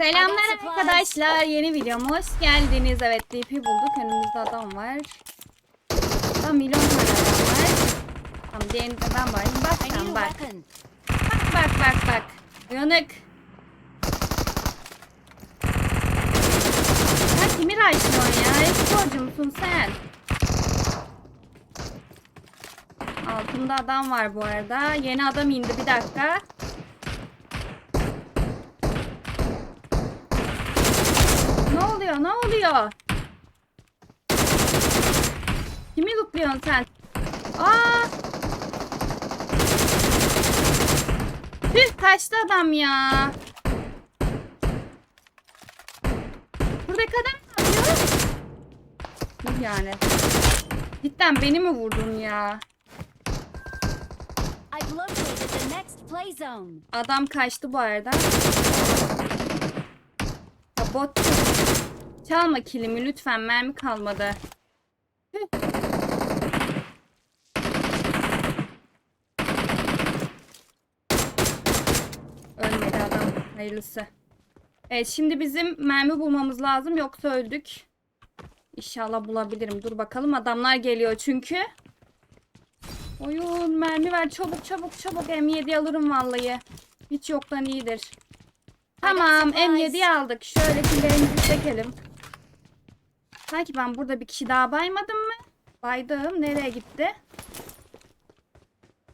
Selamlar arkadaşlar. Yeni videoma hoş geldiniz. Evet DP bulduk. Önümüzde adam var. Burada milyon tane adam var. Tamam diğerinde adam var. Bak I need sen bak. Bak bak bak bak. Uyanık. Sen kimi raşlıyorsun ya? Esporcu musun sen? Altında adam var bu arada. Yeni adam indi bir dakika. Ne oluyor? Ne oluyor? Kimi lootluyorsun sen? Aa! Tüh kaçtı adam ya. Buradaki adam ne yapıyor? Dur yani. Cidden beni mi vurdun ya? Adam kaçtı bu arada. Ya bot. Çalma kilimi lütfen mermi kalmadı. Tüh. Ölmedi adam. Hayırlısı. Evet şimdi bizim mermi bulmamız lazım yoksa öldük. İnşallah bulabilirim. Dur bakalım adamlar geliyor çünkü. Oyun mermi ver çabuk çabuk çabuk M7 alırım vallahi. Hiç yoktan iyidir. Tamam supplies. M7'yi aldık. Şöyle killerimizi çekelim. Sanki ben burada bir kişi daha baymadım mı? Baydım. Nereye gitti?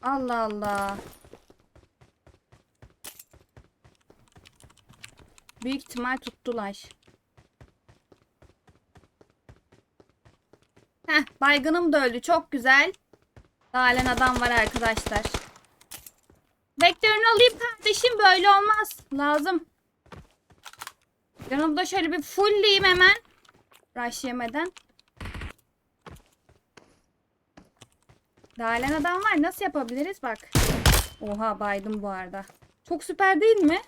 Allah Allah. Büyük ihtimal tuttular. Heh, baygınım da öldü. Çok güzel. Halen adam var arkadaşlar. Vektörünü alayım kardeşim. Böyle olmaz. Lazım. Yanımda şöyle bir fullleyeyim hemen. Rush yemeden. Halen adam var. Nasıl yapabiliriz? Bak. Oha baydım bu arada. Çok süper değil mi?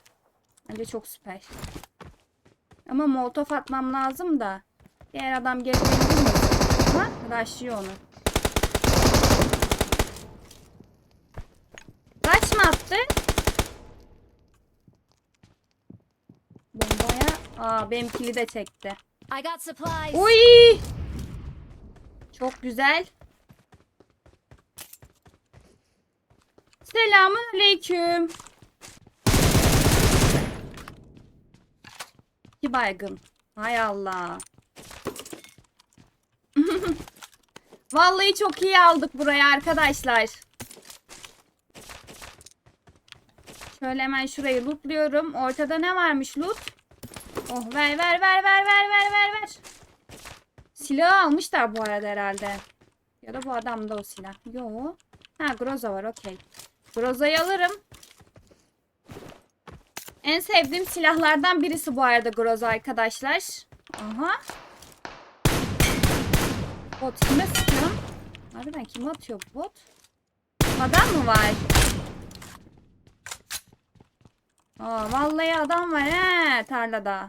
Bence çok süper. Ama molotof atmam lazım da. Diğer adam gelmeyi bilmiyor. Ama rushlıyor onu. Kaç mı attı? Bombaya. Aa benimkili de çekti. Uy! Çok güzel. Selamun aleyküm. İki baygın. Hay Allah. Vallahi çok iyi aldık buraya arkadaşlar. Şöyle hemen şurayı lootluyorum. Ortada ne varmış loot? Oh ver ver ver ver ver ver ver ver. Silahı almışlar bu arada herhalde. Ya da bu adamda o silah. Yo. Ha Groza var okey. Groza'yı alırım. En sevdiğim silahlardan birisi bu arada Groza arkadaşlar. Aha. Bot kime sıkıyor? Harbiden kime atıyor bu bot? Adam mı var? Aa, vallahi adam var he tarlada.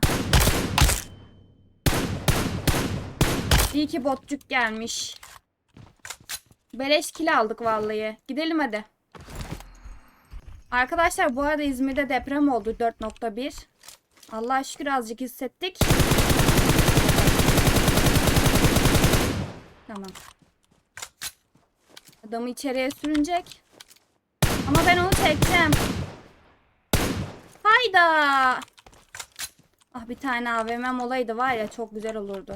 İyi ki botçuk gelmiş. Beleş kill aldık vallahi. Gidelim hadi. Arkadaşlar bu arada İzmir'de deprem oldu 4.1. Allah'a şükür azıcık hissettik. Tamam. Adamı içeriye sürünecek. Ama ben onu çekeceğim. Hayda. Ah bir tane AVM'm olaydı var ya çok güzel olurdu.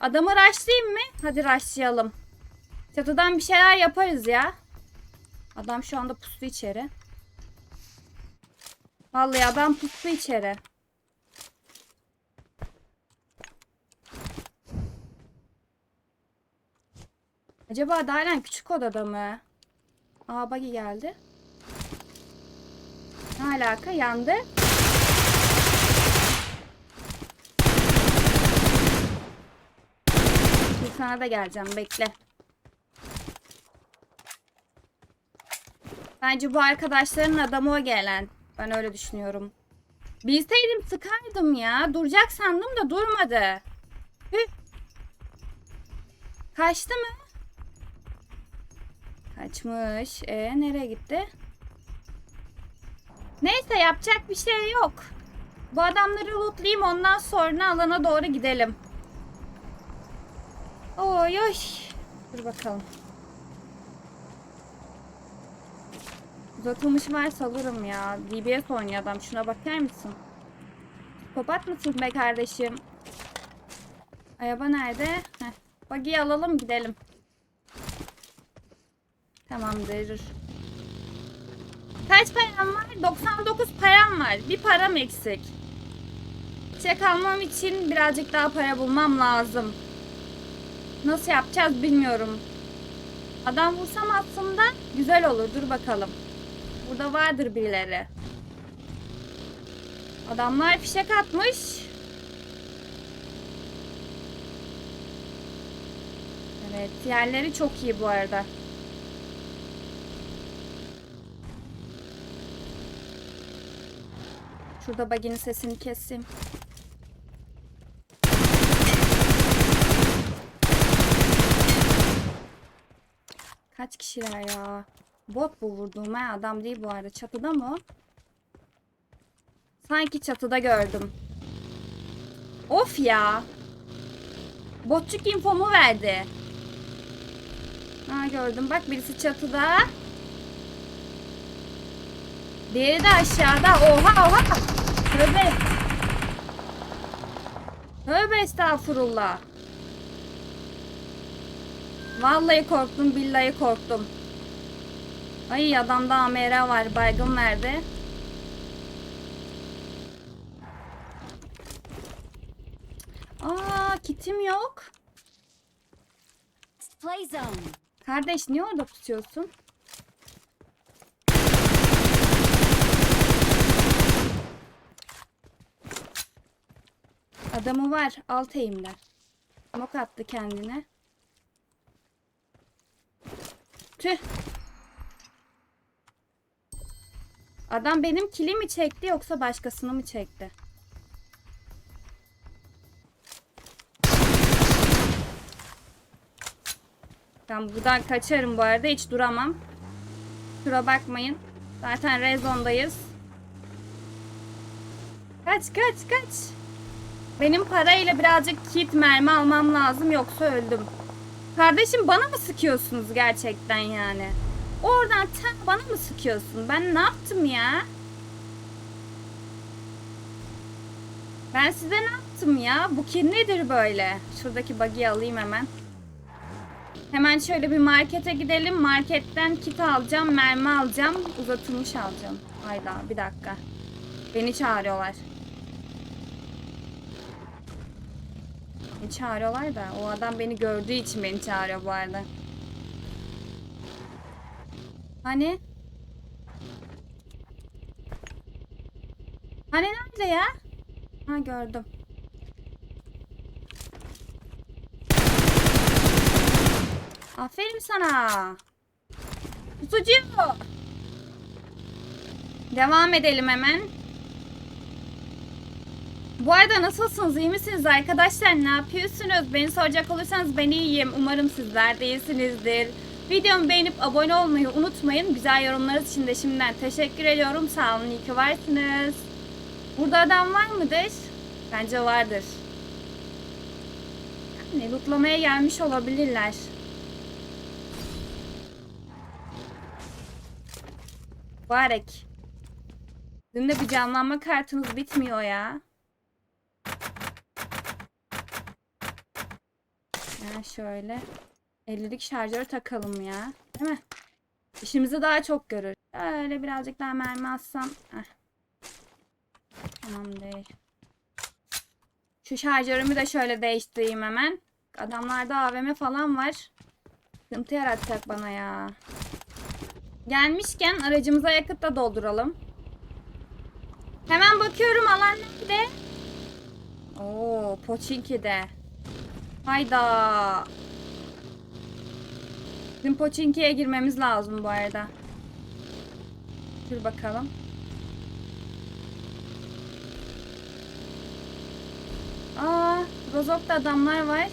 Adamı rushlayayım mı? Hadi rushlayalım. Çatıdan bir şeyler yaparız ya. Adam şu anda pustu içeri. Vallahi adam pustu içeri. Acaba Daylan küçük odada mı? Aa buggy geldi. Ne alaka? Yandı. Şimdi sana da geleceğim. Bekle. Bence bu arkadaşların adamı o gelen. Ben öyle düşünüyorum. Bilseydim sıkardım ya. Duracak sandım da durmadı. Hüh. Kaçtı mı? Kaçmış. E nereye gitti? Neyse yapacak bir şey yok. Bu adamları lootlayayım ondan sonra alana doğru gidelim. Oy oy. Dur bakalım. Uzatılmış varsa alırım ya. DBS oynuyor adam. Şuna bakar mısın? Kopat mısın be kardeşim? Araba nerede? Heh. Buggy'yi alalım gidelim. Tamamdır. Kaç param var? 99 param var. Bir param eksik. Çek almam için birazcık daha para bulmam lazım. Nasıl yapacağız bilmiyorum. Adam vursam aslında güzel olur. Dur bakalım. Burada vardır birileri. Adamlar fişek atmış. Evet, yerleri çok iyi bu arada. Şurada baginin sesini keseyim. Kaç kişiler ya? Bot bu vurduğum ha adam değil bu arada. Çatıda mı? Sanki çatıda gördüm. Of ya. Botçuk infomu verdi. Ha gördüm bak birisi çatıda. Diğeri de aşağıda. Oha oha. Tövbe. Tövbe estağfurullah. Vallahi korktum billahi korktum. Ay adamda AMR var. Baygın nerede? Aa kitim yok. Kardeş niye orada pusuyorsun? Adamı var alt eğimde. Mok attı kendine. Tüh. Adam benim kilimi çekti yoksa başkasını mı çekti? Ben buradan kaçarım bu arada. Hiç duramam. Kusura bakmayın. Zaten rezondayız. Kaç kaç kaç. Benim parayla birazcık kit mermi almam lazım yoksa öldüm. Kardeşim bana mı sıkıyorsunuz gerçekten yani? Oradan sen bana mı sıkıyorsun? Ben ne yaptım ya? Ben size ne yaptım ya? Bu kim nedir böyle? Şuradaki buggy'i alayım hemen. Hemen şöyle bir markete gidelim. Marketten kit alacağım, mermi alacağım, uzatılmış alacağım. Hayda bir dakika. Beni çağırıyorlar. Beni çağırıyorlar da o adam beni gördüğü için beni çağırıyor bu arada. Hani? Hani nerede ya? Ha gördüm. Aferin sana. Tutucu. Devam edelim hemen. Bu arada nasılsınız? İyi misiniz arkadaşlar? Ne yapıyorsunuz? Beni soracak olursanız ben iyiyim. Umarım sizler de iyisinizdir. Videomu beğenip abone olmayı unutmayın. Güzel yorumlarınız için de şimdiden teşekkür ediyorum. Sağ olun, iyi ki varsınız. Burada adam var mıdır? Bence vardır. Yani lootlamaya gelmiş olabilirler. Mübarek. Dün de bir canlanma kartınız bitmiyor ya. Ya şöyle. 50'lik şarjör takalım ya. Değil mi? İşimizi daha çok görür. Öyle birazcık daha mermi atsam. Heh. Tamam değil. Şu şarjörümü de şöyle değiştireyim hemen. Adamlarda AVM falan var. Sıkıntı yaratacak bana ya. Gelmişken aracımıza yakıt da dolduralım. Hemen bakıyorum alan nerede? Oo, Poçinki'de. Hayda. Bizim Poçinki'ye girmemiz lazım bu arada. Dur bakalım. Aa, Rozok'ta adamlar var.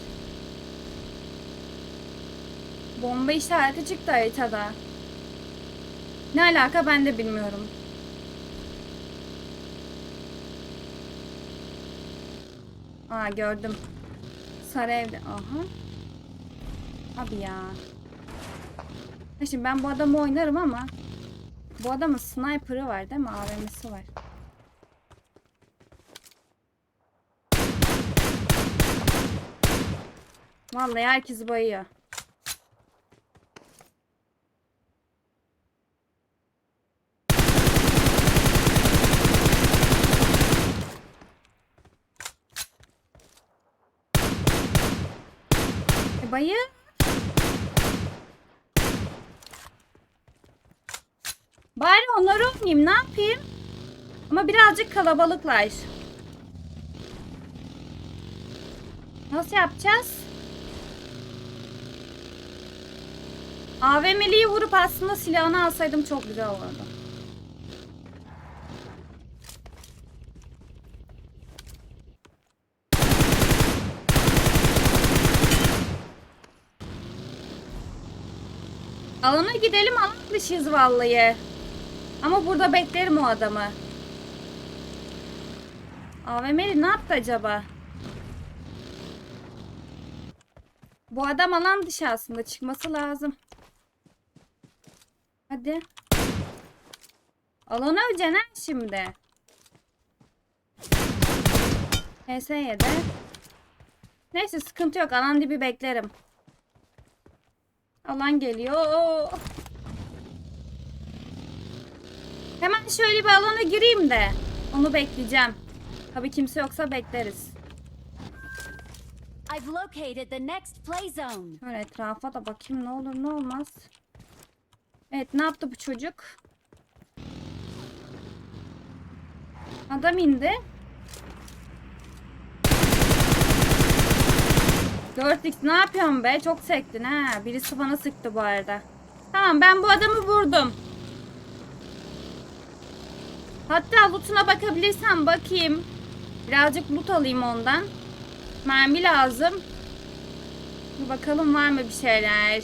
Bomba işareti çıktı haritada. Ne alaka ben de bilmiyorum. Aa gördüm. Sarı evde. Aha. Abi ya. Şimdi ben bu adamı oynarım ama bu adamın sniper'ı var değil mi? AVM'si var. Vallahi herkes bayıyor. E bayı. Bari onları oynayayım ne yapayım? Ama birazcık kalabalıklar. Nasıl yapacağız? AVM'liyi vurup aslında silahını alsaydım çok güzel olurdu. Alana gidelim alan dışıyız vallahi. Ama burada beklerim o adamı. AVM'li ne yaptı acaba? Bu adam alan dışı aslında çıkması lazım. Hadi. Alana öleceksin şimdi. HS7. Neyse sıkıntı yok. Alan dibi beklerim. Alan geliyor. Hemen şöyle bir alana gireyim de. Onu bekleyeceğim. Tabii kimse yoksa bekleriz. I've located the next play zone. Şöyle etrafa da bakayım ne olur ne olmaz. Evet ne yaptı bu çocuk? Adam indi. 4x ne yapıyorsun be? Çok sektin ha. Birisi bana sıktı bu arada. Tamam ben bu adamı vurdum. Hatta lootuna bakabilirsem bakayım. Birazcık loot alayım ondan. Mermi lazım. Bakalım var mı bir şeyler.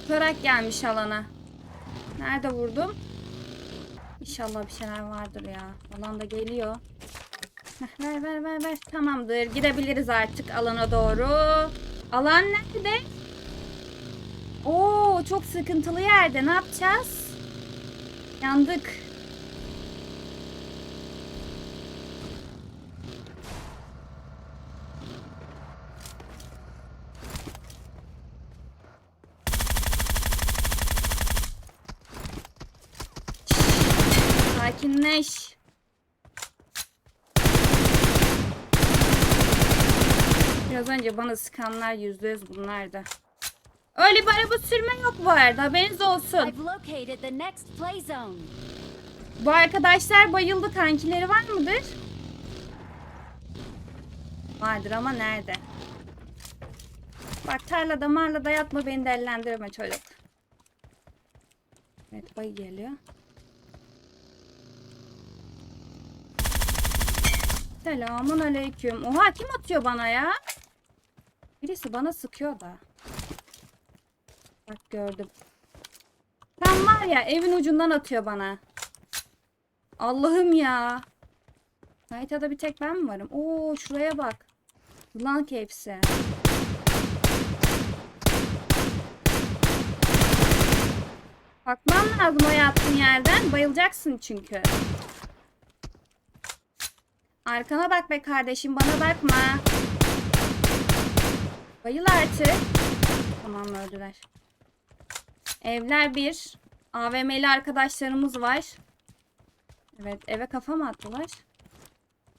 Tutarak gelmiş alana. Nerede vurdum? İnşallah bir şeyler vardır ya. Alan da geliyor. Ver ver ver ver. Tamamdır. Gidebiliriz artık alana doğru. Alan nerede? Oo çok sıkıntılı yerde. Ne yapacağız? Yandık. Önce bana sıkanlar yüzde yüz bunlardı. Öyle bir araba sürme yok bu arada haberiniz olsun. The next play zone. Bu arkadaşlar bayıldı kankileri var mıdır? Vardır ama nerede? Bak tarlada marlada yatma beni dellendirme çocuk. Evet bayı geliyor. Selamun aleyküm. Oha kim atıyor bana ya? Birisi bana sıkıyor da. Bak gördüm. Tam var ya evin ucundan atıyor bana. Allah'ım ya. Haritada bir tek ben mi varım? Oo şuraya bak. Yılan hepsi. Bakmam lazım o yattığın yerden. Bayılacaksın çünkü. Arkana bak be kardeşim bana bakma. Bayıl artık. Tamam öldüler. Evler bir. AVM'li arkadaşlarımız var. Evet eve kafa mı attılar?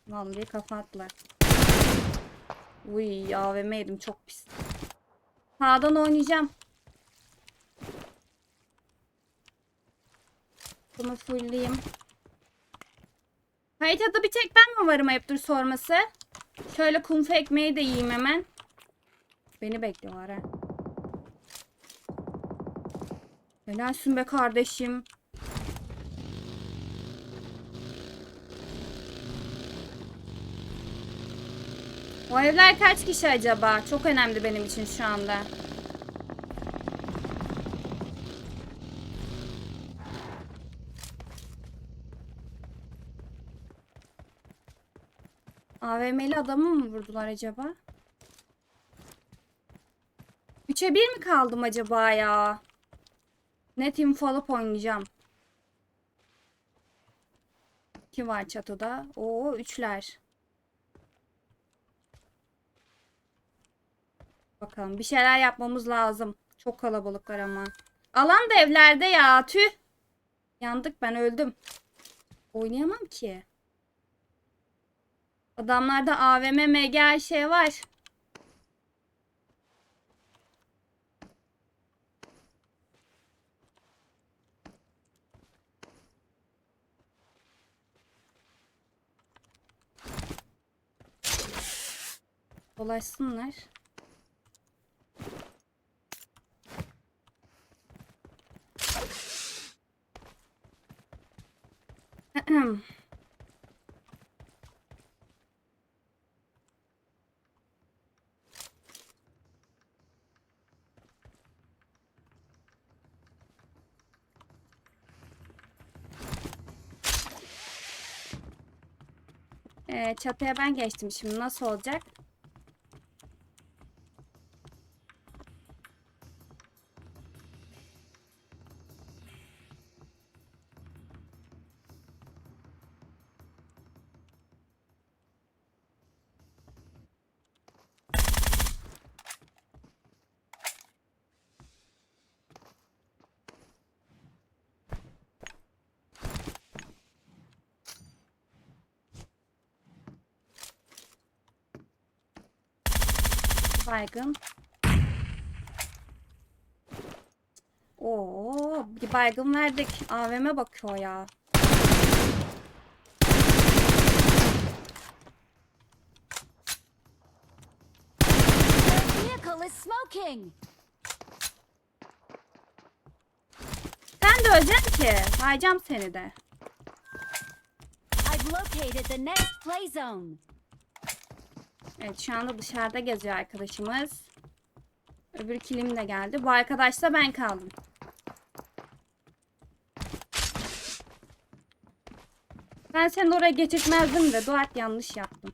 Vallahi kafa attılar. Uy AVM çok pis. Sağdan oynayacağım. Bunu fullleyeyim. Haritada bir tek ben mi varım ayıptır sorması? Şöyle kumfu ekmeği de yiyeyim hemen. Beni bekliyorlar ha. Helalsin be kardeşim. O evler kaç kişi acaba? Çok önemli benim için şu anda. AVM'li adamı mı vurdular acaba? 3'e 1 mi kaldım acaba ya? Net info alıp oynayacağım. Kim var çatıda? Oo üçler. Bakalım bir şeyler yapmamız lazım. Çok kalabalıklar ama. Alan da evlerde ya. Tüh. Yandık ben öldüm. Oynayamam ki. Adamlarda AVM, MG her şey var. Dolaşsınlar. Ee, çatıya ben geçtim şimdi nasıl olacak? Baygın. Oo, bir baygın verdik. AVM bakıyor ya. Sen de öleceksin ki. Sayacağım seni de. I've located the next play zone. Evet şu anda dışarıda geziyor arkadaşımız. Öbür kilim de geldi. Bu arkadaşla ben kaldım. Ben seni oraya geçirtmezdim de Duat yanlış yaptım.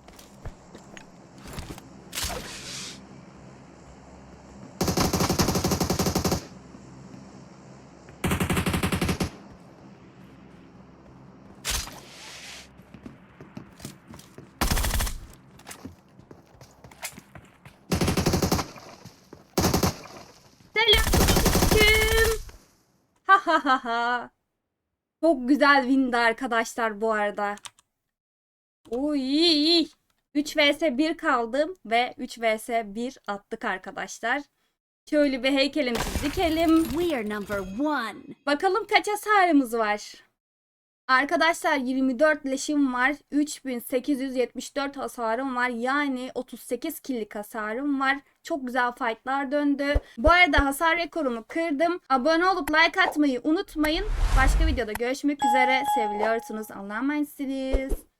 Ha ha ha ha. Çok güzel windi arkadaşlar bu arada. Oy. 3 vs 1 kaldım ve 3 vs 1 attık arkadaşlar. Şöyle bir heykelimizi dikelim. We are number one. Bakalım kaç hasarımız var. Arkadaşlar 24 leşim var. 3874 hasarım var. Yani 38 killik hasarım var. Çok güzel fightlar döndü. Bu arada hasar rekorumu kırdım. Abone olup like atmayı unutmayın. Başka videoda görüşmek üzere. Seviliyorsunuz. Allah'a emanetsiniz.